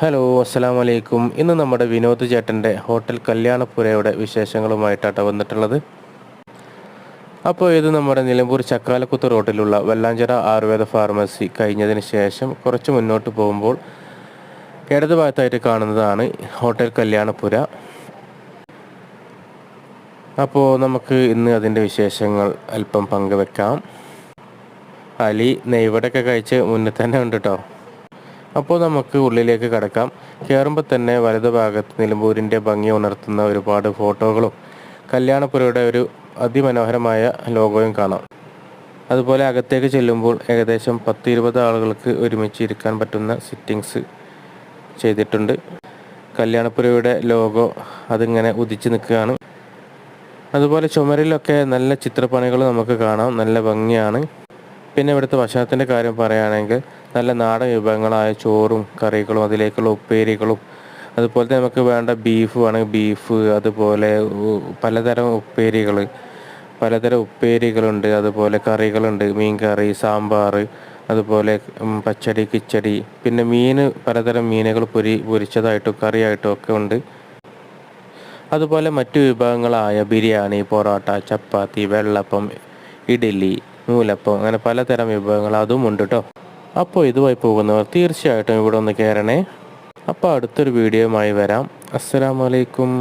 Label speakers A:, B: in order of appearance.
A: Hello അസ്സലാം വലൈക്കും ഇന്ന് നമ്മുടെ വിനോദ് ചേട്ടന്റെ ഹോട്ടൽ കല്യാണപ്പുരയുടെ വിശേഷങ്ങളുമായിട്ടാണ് വന്നിട്ടുള്ളത്. അപ്പോൾ ഇത് നമ്മുടെ നിലമ്പൂർ ചക്കാലക്കുത്ത് റോഡിലുള്ള വെള്ളാഞ്ചിറ ആയുർവേദ ഫാർമസി കഴിഞ്ഞതിന് ശേഷം കുറച്ച് മുന്നോട്ട് പോകുമ്പോൾ ഇടത് ഭാഗത്തായിട്ട് കാണുന്നതാണ് ഹോട്ടൽ കല്യാണപ്പുര. അപ്പോൾ നമുക്ക് ഇന്ന് അതിന്റെ വിശേഷങ്ങൾ അല്പം പങ്കുവെക്കാം. അലി നെയ്വടൊക്കെ കഴിച്ച് മുന്നിൽ തന്നെ ഉണ്ട് കേട്ടോ അപ്പോൾ നമുക്ക് ഉള്ളിലേക്ക് കടക്കാം. കയറുമ്പോൾ തന്നെ വലതു ഭാഗത്ത് നിലമ്പൂരിന്റെ ഭംഗി ഉണർത്തുന്ന ഒരുപാട് ഫോട്ടോകളും കല്യാണപ്പുരയുടെ ഒരു അതിമനോഹരമായ ലോഗോയും കാണാം. അതുപോലെ അകത്തേക്ക് ചെല്ലുമ്പോൾ ഏകദേശം പത്ത് ഇരുപത് ആളുകൾക്ക് ഒരുമിച്ച് ഇരിക്കാൻ പറ്റുന്ന സിറ്റിങ്സ് ചെയ്തിട്ടുണ്ട്. കല്യാണപ്പുരയുടെ ലോഗോ അതിങ്ങനെ ഉദിച്ച് നിൽക്കുകയാണ്. അതുപോലെ ചുമരിലൊക്കെ നല്ല ചിത്രപ്പണികൾ നമുക്ക് കാണാം. നല്ല ഭംഗിയാണ്. പിന്നെ ഇവിടുത്തെ ഭക്ഷണത്തിന്റെ കാര്യം പറയുകയാണെങ്കിൽ നല്ല നാടൻ വിഭവങ്ങളായ ചോറും കറികളും അതിലേക്കുള്ള ഉപ്പേരികളും അതുപോലെ തന്നെ നമുക്ക് വേണ്ട ബീഫ് വേണമെങ്കിൽ ബീഫ് അതുപോലെ പലതരം ഉപ്പേരികൾ പലതരം ഉപ്പേരികളുണ്ട് അതുപോലെ കറികളുണ്ട് മീൻ കറി സാമ്പാർ അതുപോലെ പച്ചടി കിച്ചടി പിന്നെ മീൻ പലതരം മീനുകൾ പൊരി പൊരിച്ചതായിട്ടും കറിയായിട്ടും ഒക്കെ ഉണ്ട്. അതുപോലെ മറ്റു വിഭവങ്ങളായ ബിരിയാണി പൊറോട്ട ചപ്പാത്തി വെള്ളപ്പം ഇഡ്ഡലി നൂലപ്പം അങ്ങനെ പലതരം വിഭവങ്ങൾ അതും ഉണ്ട് കേട്ടോ അപ്പോൾ ഇതുമായി പോകുന്നവർ തീർച്ചയായിട്ടും ഇവിടെ ഒന്ന് കയറണേ. അപ്പോൾ അടുത്തൊരു വീഡിയോയുമായി വരാം. അസ്സലാമലൈക്കും